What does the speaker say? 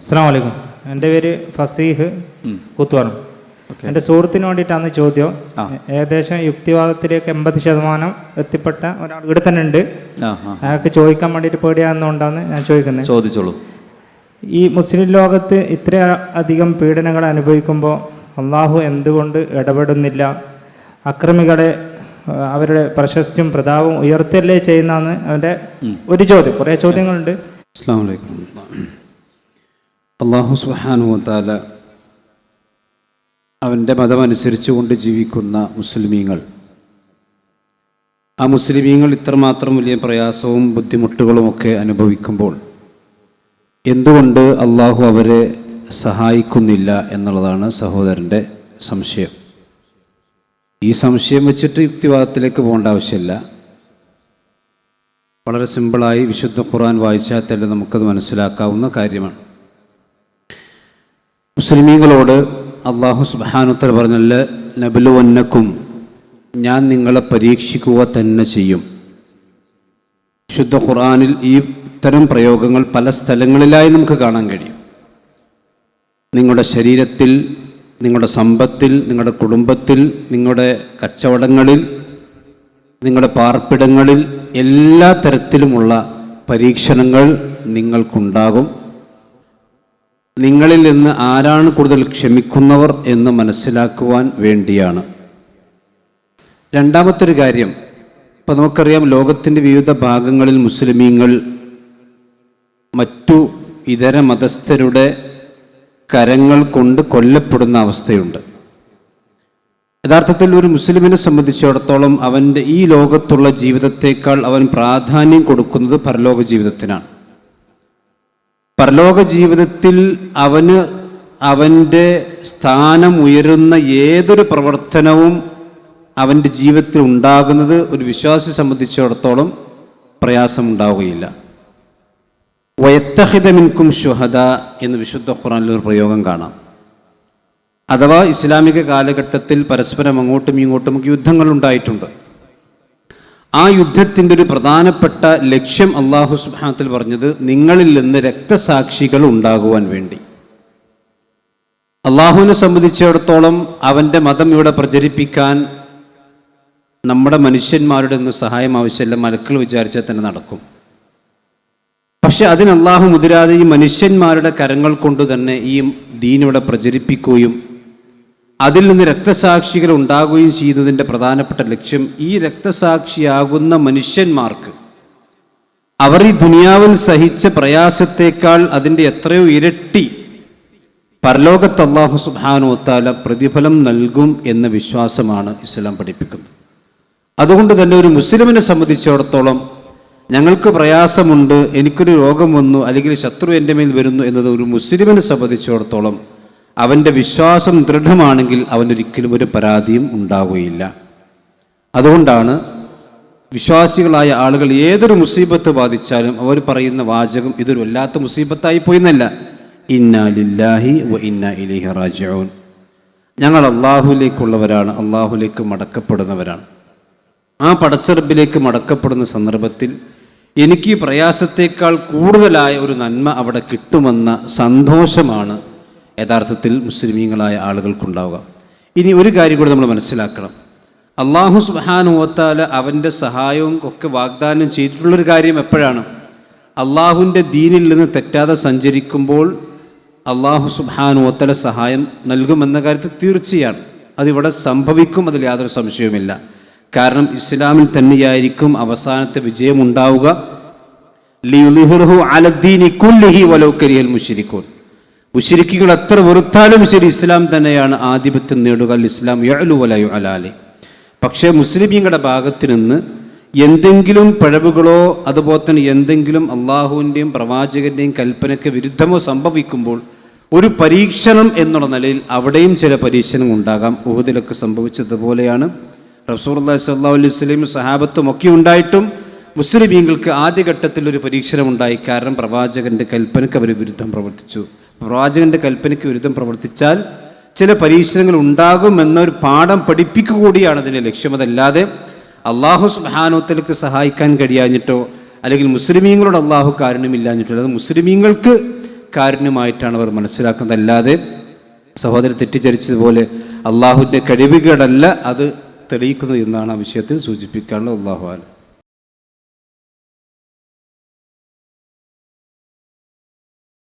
അസ്സാം വലൈക്കും എന്റെ പേര് ഫസീഹ് കൂത്തുവാനം എന്റെ സുഹൃത്തിന് വേണ്ടിയിട്ടാണ് ചോദ്യം. ഏകദേശം യുക്തിവാദത്തിലേക്ക് എൺപത് ശതമാനം എത്തിപ്പെട്ട ഒരാൾ ഇവിടെ തന്നെ ഉണ്ട്. അയാൾക്ക് ചോദിക്കാൻ വേണ്ടിയിട്ട് പേടിയാകുന്നതുകൊണ്ടാണ് ഞാൻ ചോദിക്കുന്നത്. ചോദിച്ചോളൂ. ഈ മുസ്ലിം ലോകത്ത് ഇത്ര അധികം പീഡനങ്ങൾ അനുഭവിക്കുമ്പോൾ അള്ളാഹു എന്തുകൊണ്ട് ഇടപെടുന്നില്ല? അക്രമികളെ അവരുടെ പ്രശസ്തിയും പ്രതാപവും ഉയർത്തല്ലേ ചെയ്യുന്നതാണ് അവന്റെ ഒരു ചോദ്യം. കുറേ ചോദ്യങ്ങളുണ്ട്. അസ്സാം വലൈക്കും അള്ളാഹു സുഹാനുവത്താല താല അവന്റെ മതമനുസരിച്ച് കൊണ്ട് ജീവിക്കുന്ന മുസ്ലിമീങ്ങൾ. ആ മുസ്ലിമീങ്ങൾ ഇത്രമാത്രം വലിയ പ്രയാസവും ബുദ്ധിമുട്ടുകളുമൊക്കെ അനുഭവിക്കുമ്പോൾ എന്തുകൊണ്ട് അള്ളാഹു അവരെ സഹായിക്കുന്നില്ല എന്നുള്ളതാണ് സഹോദരന്റെ സംശയം. ഈ സംശയം വെച്ചിട്ട് യുക്തിവാദത്തിലേക്ക് പോകേണ്ട ആവശ്യമില്ല. വളരെ സിമ്പിളായി വിശുദ്ധ ഖുറാൻ വായിച്ചാൽ തന്നെ നമുക്കത് മനസ്സിലാക്കാവുന്ന കാര്യമാണ്. മുസ്ലിമീങ്ങളോട് അള്ളാഹു സുബാനുത്തർ പറഞ്ഞല്ല നബലുവന്നക്കും ഞാൻ നിങ്ങളെ പരീക്ഷിക്കുക തന്നെ ചെയ്യും. ശുദ്ധ ഖുർആനിൽ ഈ ഇത്തരം പ്രയോഗങ്ങൾ പല സ്ഥലങ്ങളിലായി നമുക്ക് കാണാൻ കഴിയും. നിങ്ങളുടെ ശരീരത്തിൽ നിങ്ങളുടെ സമ്പത്തിൽ നിങ്ങളുടെ കുടുംബത്തിൽ നിങ്ങളുടെ കച്ചവടങ്ങളിൽ നിങ്ങളുടെ പാർപ്പിടങ്ങളിൽ എല്ലാ തരത്തിലുമുള്ള പരീക്ഷണങ്ങൾ നിങ്ങൾക്കുണ്ടാകും. നിങ്ങളിൽ നിന്ന് ആരാണ് കൂടുതൽ ക്ഷമിക്കുന്നവർ എന്ന് മനസ്സിലാക്കുവാൻ വേണ്ടിയാണ്. രണ്ടാമത്തൊരു കാര്യം ഇപ്പം നമുക്കറിയാം ലോകത്തിന്റെ വിവിധ ഭാഗങ്ങളിൽ മുസ്ലിമീങ്ങൾ മറ്റു ഇതര മതസ്ഥരുടെ കരങ്ങൾ കൊണ്ട് കൊല്ലപ്പെടുന്ന അവസ്ഥയുണ്ട്. യഥാർത്ഥത്തിൽ ഒരു മുസ്ലിമിനെ സംബന്ധിച്ചിടത്തോളം അവന്റെ ഈ ലോകത്തുള്ള ജീവിതത്തേക്കാൾ അവൻ പ്രാധാന്യം കൊടുക്കുന്നത് പരലോക ജീവിതത്തിനാണ്. പരലോക ജീവിതത്തിൽ അവന് അവന്റെ സ്ഥാനം ഉയരുന്ന ഏതൊരു പ്രവർത്തനവും അവന്റെ ജീവിതത്തിൽ ഉണ്ടാകുന്നത് ഒരു വിശ്വാസി സംബന്ധിച്ചിടത്തോളം പ്രയാസമുണ്ടാവുകയില്ല. വയത്തഹിതമിൻകും ഷുഹദ എന്ന് വിശുദ്ധ ഖുറാനിൽ ഒരു പ്രയോഗം കാണാം. അഥവാ ഇസ്ലാമിക കാലഘട്ടത്തിൽ പരസ്പരം അങ്ങോട്ടും ഇങ്ങോട്ടും യുദ്ധങ്ങൾ ഉണ്ടായിട്ടുണ്ട്. ആ യുദ്ധത്തിന്റെ ഒരു പ്രധാനപ്പെട്ട ലക്ഷ്യം അള്ളാഹു സുബാനത്തിൽ പറഞ്ഞത് നിങ്ങളിൽ നിന്ന് രക്തസാക്ഷികൾ ഉണ്ടാകുവാൻ വേണ്ടി. അള്ളാഹുവിനെ സംബന്ധിച്ചിടത്തോളം അവന്റെ മതം ഇവിടെ പ്രചരിപ്പിക്കാൻ നമ്മുടെ മനുഷ്യന്മാരുടെ ഒന്നും സഹായം ആവശ്യമില്ല മലക്കൾ വിചാരിച്ചാൽ തന്നെ നടക്കും. പക്ഷെ അതിന് അള്ളാഹു മുതിരാതെ ഈ മനുഷ്യന്മാരുടെ കരങ്ങൾ കൊണ്ട് തന്നെ ഈ ദീനിവിടെ പ്രചരിപ്പിക്കുകയും അതിൽ നിന്ന് രക്തസാക്ഷികൾ ഉണ്ടാകുകയും ചെയ്യുന്നതിന്റെ പ്രധാനപ്പെട്ട ലക്ഷ്യം ഈ രക്തസാക്ഷിയാകുന്ന മനുഷ്യന്മാർക്ക്. അവർ ഈ ദുനിയാവിൽ സഹിച്ച പ്രയാസത്തേക്കാൾ അതിന്റെ എത്രയോ ഇരട്ടി പരലോകത്ത് അള്ളാഹു സുബാനു താല പ്രതിഫലം നൽകും എന്ന വിശ്വാസമാണ് ഇസ്ലാം പഠിപ്പിക്കുന്നത്. അതുകൊണ്ട് തന്നെ ഒരു മുസ്ലിമിനെ സംബന്ധിച്ചിടത്തോളം ഞങ്ങൾക്ക് പ്രയാസമുണ്ട് എനിക്കൊരു രോഗം വന്നു അല്ലെങ്കിൽ ശത്രു എന്റെ മേൽ വരുന്നു എന്നത് ഒരു മുസ്ലിമിനെ സംബന്ധിച്ചിടത്തോളം അവന്റെ വിശ്വാസം ദൃഢമാണെങ്കിൽ അവനൊരിക്കലും ഒരു പരാതിയും ഉണ്ടാവുകയില്ല. അതുകൊണ്ടാണ് വിശ്വാസികളായ ആളുകൾ ഏതൊരു മുസീബത്ത് ബാധിച്ചാലും അവർ പറയുന്ന വാചകം ഇതൊരു വല്ലാത്ത മുസീബത്തായി പോയിന്നല്ല. ഇന്ന ലില്ലാഹി വ ഇന്ന ഇലൈഹി റാജിഊൻ. ഞങ്ങൾ അള്ളാഹുലേക്കുള്ളവരാണ് അള്ളാഹുലേക്ക് മടക്കപ്പെടുന്നവരാണ്. ആ പടച്ചെറുപ്പിലേക്ക് മടക്കപ്പെടുന്ന സന്ദർഭത്തിൽ എനിക്ക് പ്രയാസത്തേക്കാൾ കൂടുതലായ ഒരു നന്മ അവിടെ കിട്ടുമെന്ന സന്തോഷമാണ് യഥാർത്ഥത്തിൽ മുസ്ലിമീങ്ങളായ ആളുകൾക്കുണ്ടാവുക. ഇനി ഒരു കാര്യം കൂടി നമ്മൾ മനസ്സിലാക്കണം. അള്ളാഹു സുബാനുവത്താല അവന്റെ സഹായവും ഒക്കെ വാഗ്ദാനം ചെയ്തിട്ടുള്ളൊരു കാര്യം എപ്പോഴാണ്? അള്ളാഹുവിന്റെ ദീനിൽ നിന്ന് തെറ്റാതെ സഞ്ചരിക്കുമ്പോൾ അള്ളാഹു സുബാനുവത്തല സഹായം നൽകുമെന്ന കാര്യത്തിൽ തീർച്ചയാണ്. അതിവിടെ സംഭവിക്കും അതിൽ യാതൊരു സംശയവുമില്ല. കാരണം ഇസ്ലാമിൽ തന്നെയായിരിക്കും അവസാനത്തെ വിജയമുണ്ടാവുക. ലിയുലിഹിറുഹു അലദ്ദീനി കുല്ലിഹി വലൗ കരിയൽ മുഷിരിക്കൂൻ മുഷിരിക്കുകൾ എത്ര വെറുത്താലും ശരി ഇസ്ലാം തന്നെയാണ് ആധിപത്യം നേടുക. ഇസ്ലാം യഴലു വലയു അലാലെ പക്ഷേ മുസ്ലിമീങ്ങളുടെ ഭാഗത്ത് നിന്ന് എന്തെങ്കിലും പിഴവുകളോ അതുപോലെ തന്നെ എന്തെങ്കിലും അള്ളാഹുവിന്റെയും പ്രവാചകന്റെയും കൽപ്പനയ്ക്ക് വിരുദ്ധമോ സംഭവിക്കുമ്പോൾ ഒരു പരീക്ഷണം എന്നുള്ള നിലയിൽ അവിടെയും ചില പരീക്ഷണം ഉണ്ടാകാം. ഊഹദിലൊക്കെ സംഭവിച്ചതുപോലെയാണ്. റസൂർ അള്ളാഹി സ്വല്ലാ അലൈഹി സ്വലയും സഹാബത്തും ഒക്കെ ഉണ്ടായിട്ടും മുസ്ലിമീങ്ങൾക്ക് ആദ്യഘട്ടത്തിൽ ഒരു പരീക്ഷണം ഉണ്ടായി. കാരണം പ്രവാചകന്റെ കൽപ്പനയ്ക്ക് അവർ വിരുദ്ധം പ്രവർത്തിച്ചു. പ്രവാചകന്റെ കൽപ്പനയ്ക്ക് വിരുദ്ധം പ്രവർത്തിച്ചാൽ ചില പരീക്ഷണങ്ങൾ ഉണ്ടാകും എന്നൊരു പാഠം പഠിപ്പിക്കുക കൂടിയാണ് അതിന്റെ ലക്ഷ്യം. അതല്ലാതെ അള്ളാഹു സുബാനോത്തലക്ക് സഹായിക്കാൻ കഴിയാഞ്ഞിട്ടോ അല്ലെങ്കിൽ മുസ്ലിമീങ്ങളോട് അള്ളാഹു കാരണമില്ലാഞ്ഞിട്ടോ അത് മുസ്ലിമീങ്ങൾക്ക് കാരുണ്യമായിട്ടാണ് അവർ മനസ്സിലാക്കുന്നത് അല്ലാതെ സഹോദരൻ തെറ്റിദ്ധരിച്ചതുപോലെ അള്ളാഹുവിന്റെ കഴിവുകളല്ല അത് തെളിയിക്കുന്നത് എന്നാണ് ആ വിഷയത്തിൽ സൂചിപ്പിക്കാനുള്ള അള്ളാഹു ആലം